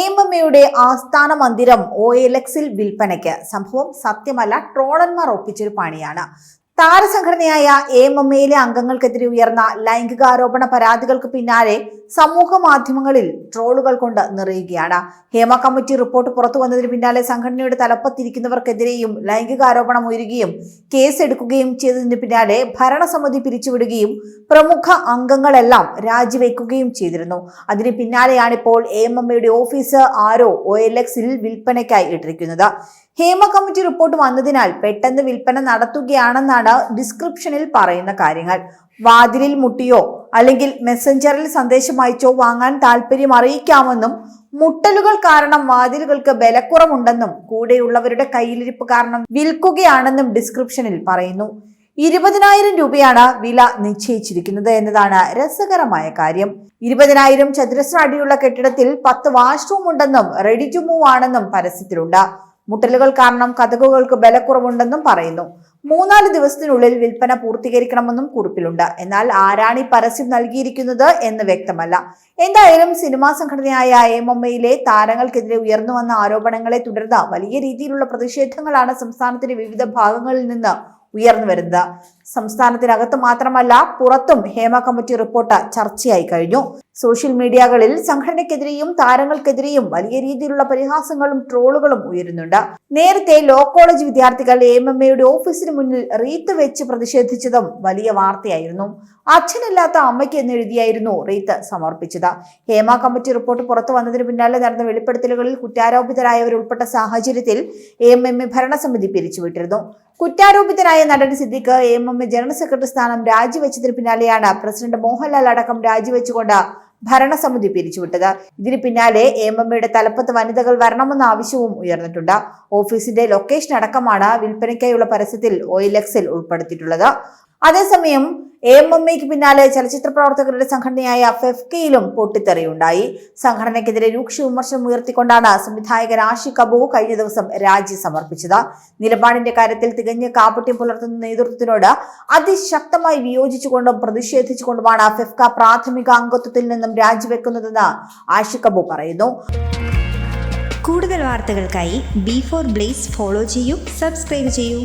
എംഎംഎയുടെ ആസ്ഥാന മന്ദിരം O L എക്സിൽ വിൽപ്പനയ്ക്ക്. സംഭവം സത്യമല്ല ട്രോളന്മാർ ഒപ്പിച്ചൊരു പണിയാണ്. താരസംഘടനയായ എ എം എയിലെ അംഗങ്ങൾക്കെതിരെ ഉയർന്ന ലൈംഗികാരോപണ പരാതികൾക്ക് പിന്നാലെ സമൂഹ മാധ്യമങ്ങളിൽ ട്രോളുകൾ കൊണ്ട് നിറയുകയാണ്. ഹേമ കമ്മിറ്റി റിപ്പോർട്ട് പുറത്തു വന്നതിന് പിന്നാലെ സംഘടനയുടെ തലപ്പത്തിരിക്കുന്നവർക്കെതിരെയും ലൈംഗികാരോപണം ഉയരുകയും കേസെടുക്കുകയും ചെയ്തതിന് പിന്നാലെ ഭരണസമിതി പിരിച്ചുവിടുകയും പ്രമുഖ അംഗങ്ങളെല്ലാം രാജിവെക്കുകയും ചെയ്തിരുന്നു. അതിന് പിന്നാലെയാണിപ്പോൾ എം എം എയുടെ ഓഫീസ് ആരോ ഒ എൽ എക്സിൽ വിൽപ്പനയ്ക്കായി ഇട്ടിരിക്കുന്നത്. ഹേമ കമ്മിറ്റി റിപ്പോർട്ട് വന്നതിനാൽ പെട്ടെന്ന് വിൽപ്പന നടത്തുകയാണെന്നാണ് ഡിസ്ക്രിപ്ഷനിൽ പറയുന്ന കാര്യങ്ങൾ. വാതിലിൽ മുട്ടിയോ അല്ലെങ്കിൽ മെസ്സഞ്ചറിൽ സന്ദേശം അയച്ചോ വാങ്ങാൻ താല്പര്യം അറിയിക്കാമെന്നും മുട്ടലുകൾ കാരണം വാതിലുകൾക്ക് ബലക്കുറവുണ്ടെന്നും കൂടെയുള്ളവരുടെ കയ്യിലിരിപ്പ് കാരണം വിൽക്കുകയാണെന്നും ഡിസ്ക്രിപ്ഷനിൽ പറയുന്നു. ഇരുപതിനായിരം രൂപയാണ് വില നിശ്ചയിച്ചിരിക്കുന്നത് എന്നതാണ് രസകരമായ കാര്യം. ഇരുപതിനായിരം ചതുരശ്ര അടിയുള്ള കെട്ടിടത്തിൽ പത്ത് വാഷ്റൂം ഉണ്ടെന്നും റെഡി ടു മൂവ് ആണെന്നും പരസ്യത്തിലുണ്ട്. മുട്ടലുകൾ കാരണം കഥകുകൾക്ക് ബലക്കുറവുണ്ടെന്നും പറയുന്നു. മൂന്നാൽ ദിവസത്തിനുള്ളിൽ വിൽപ്പന പൂർത്തീകരിക്കണമെന്നും കുറിപ്പിലുണ്ട്. എന്നാൽ ആരാണ് ഈ പരസ്യം നൽകിയിരിക്കുന്നത് എന്ന് വ്യക്തമല്ല. എന്തായാലും സിനിമാ സംഘടനയായ എം എം എയിലെ താരങ്ങൾക്കെതിരെ ഉയർന്നു വന്ന ആരോപണങ്ങളെ തുടർന്ന് വലിയ രീതിയിലുള്ള പ്രതിഷേധങ്ങളാണ് സംസ്ഥാനത്തിന്റെ വിവിധ ഭാഗങ്ങളിൽ നിന്ന് ഉയർന്നു വരുന്നത്. സംസ്ഥാനത്തിനകത്ത് മാത്രമല്ല പുറത്തും ഹേമ കമ്മിറ്റി റിപ്പോർട്ട് ചർച്ചയായി കഴിഞ്ഞു. സോഷ്യൽ മീഡിയകളിൽ സംഘടനയ്ക്കെതിരെയും താരങ്ങൾക്കെതിരെയും വലിയ രീതിയിലുള്ള പരിഹാസങ്ങളും ട്രോളുകളും ഉയരുന്നുണ്ട്. നേരത്തെ ലോ കോളേജ് വിദ്യാർത്ഥികൾ എം എം എയുടെ ഓഫീസിന് മുന്നിൽ റീത്ത് വെച്ച് പ്രതിഷേധിച്ചതും വലിയ വാർത്തയായിരുന്നു. അച്ഛനില്ലാത്ത അമ്മയ്ക്ക് എന്നെഴുതിയായിരുന്നു റീത്ത് സമർപ്പിച്ചത്. ഹേമ കമ്മിറ്റി റിപ്പോർട്ട് പുറത്തു വന്നതിന് പിന്നാലെ നടന്ന വെളിപ്പെടുത്തലുകളിൽ കുറ്റാരോപിതരായവരുൾപ്പെട്ട സാഹചര്യത്തിൽ എം എം എ ഭരണസമിതി പിരിച്ചുവിട്ടിരുന്നു. കുറ്റാരോപിതനായ നടൻ Siddique M M A general secretary സ്ഥാനം രാജിവെച്ചതിന് പിന്നാലെയാണ് പ്രസിഡന്റ് മോഹൻലാൽ അടക്കം രാജിവെച്ചുകൊണ്ട് ഭരണസമിതി പിരിച്ചുവിട്ടത്. ഇതിന് പിന്നാലെ എം എം എയുടെ തലപ്പത്ത് വനിതകൾ വരണമെന്ന ആവശ്യവും ഉയർന്നിട്ടുണ്ട്. ഓഫീസിന്റെ ലൊക്കേഷൻ അടക്കമാണ് വിൽപ്പനയ്ക്കായുള്ള പരസ്യത്തിൽ ഓയിലെക്സിൽ ഉൾപ്പെടുത്തിയിട്ടുള്ളത്. അതേസമയം എം എം എക്ക് പിന്നാലെ ചലച്ചിത്ര പ്രവർത്തകരുടെ സംഘടനയായ ഫെഫ്കയിലും പൊട്ടിത്തെറിയുണ്ടായി. സംഘടനയ്ക്കെതിരെ രൂക്ഷ വിമർശനം ഉയർത്തിക്കൊണ്ടാണ് സംവിധായകൻ ആഷി കബു കഴിഞ്ഞ ദിവസം രാജി സമർപ്പിച്ചത്. നിലപാടിന്റെ കാര്യത്തിൽ തികഞ്ഞ കാപട്യം പുലർത്തുന്ന നേതൃത്വത്തിനോട് അതിശക്തമായി വിയോജിച്ചുകൊണ്ടും പ്രതിഷേധിച്ചുകൊണ്ടുമാണ് ഫെഫ്ക പ്രാഥമിക അംഗത്വത്തിൽ നിന്നും രാജിവെക്കുന്നതെന്ന് ആഷി കബു പറയുന്നു. കൂടുതൽ വാർത്തകൾക്കായി ബി ഫോർ ബ്ലേസ് ഫോളോ ചെയ്യൂ സബ്സ്ക്രൈബ് ചെയ്യൂ.